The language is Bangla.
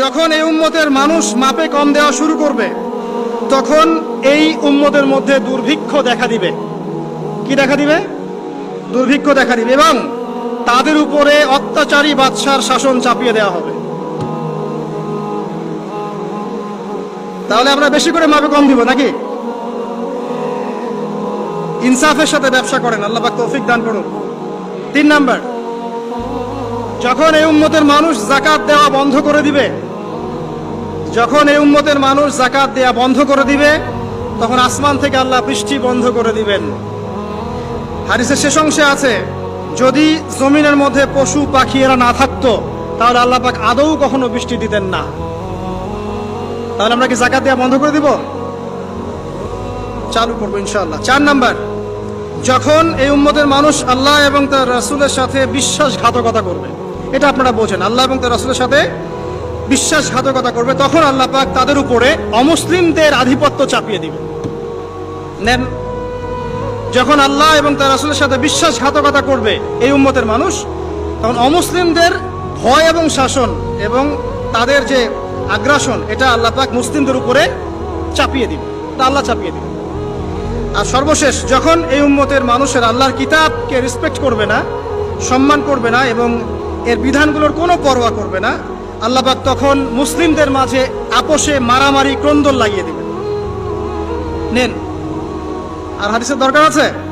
যখন এই উম্মতের মানুষ মাপে কম দেওয়া শুরু করবে, তখন এই উম্মতের মধ্যে দুর্ভিক্ষ দেখা দিবে। কি দেখা দিবে? দুর্ভিক্ষ দেখা দিবে এবং তাদের উপরে অত্যাচারী বাদশার শাসন চাপিয়ে দেওয়া হবে। তাহলে আমরা বেশি করে মাপে কম দিব নাকি? ইনসাফের সাথে ব্যবসা করেন, আল্লাহ পাক তৌফিক দান করুন। তিন নাম্বার, যখন এই উম্মতের মানুষ জাকাত দেওয়া বন্ধ করে দিবে যখন এই উম্মতের মানুষ জাকাত দেওয়া বন্ধ করে দিবে, তখন আসমান থেকে আল্লাহ বৃষ্টি বন্ধ করে দিবেন। হারিসের শেষ অংশে আছে, যদি জমিনের মধ্যে পশু পাখি এরা না থাকতো, তাহলে আল্লাহ পাক আদৌ কখনো বৃষ্টি দিতেন না। তাহলে আমরা কি জাকাত দেওয়া বন্ধ করে দিব? চালু করব ইনশাল্লাহ চার নাম্বার, যখন এই উম্মতের মানুষ আল্লাহ এবং তার রাসূলের সাথে বিশ্বাসঘাতকতা করবে, এটা আপনারা বোঝেন। আল্লাহ এবং তার রাসূলের সাথে বিশ্বাসঘাতকতা করবে, তখন আল্লাহ পাক তাদের উপরে অমুসলিমদের আধিপত্য চাপিয়ে দিবে। নেন যখন আল্লাহ এবং তার রাসূলের সাথে বিশ্বাসঘাতকতা করবে এই উম্মতের মানুষ, তখন অমুসলিমদের ভয় এবং শাসন এবং তাদের যে আগ্রাসন, এটা আল্লাহ পাক মুসলিমদের উপরে চাপিয়ে দিবে। তা আল্লাহ চাপিয়ে দিবে। আর সর্বশেষ, যখন এই উম্মতের মানুষের আল্লাহর কিতাবকে রেসপেক্ট করবে না, সম্মান করবে না এবং এর বিধানগুলোর কোনো পরোয়া করবে না আল্লাহ পাক তখন মুসলিমদের মাঝে আপোষে মারামারি, ক্রন্দন লাগিয়ে দিবেন। নেন, আর হাদিসের দরকার আছে?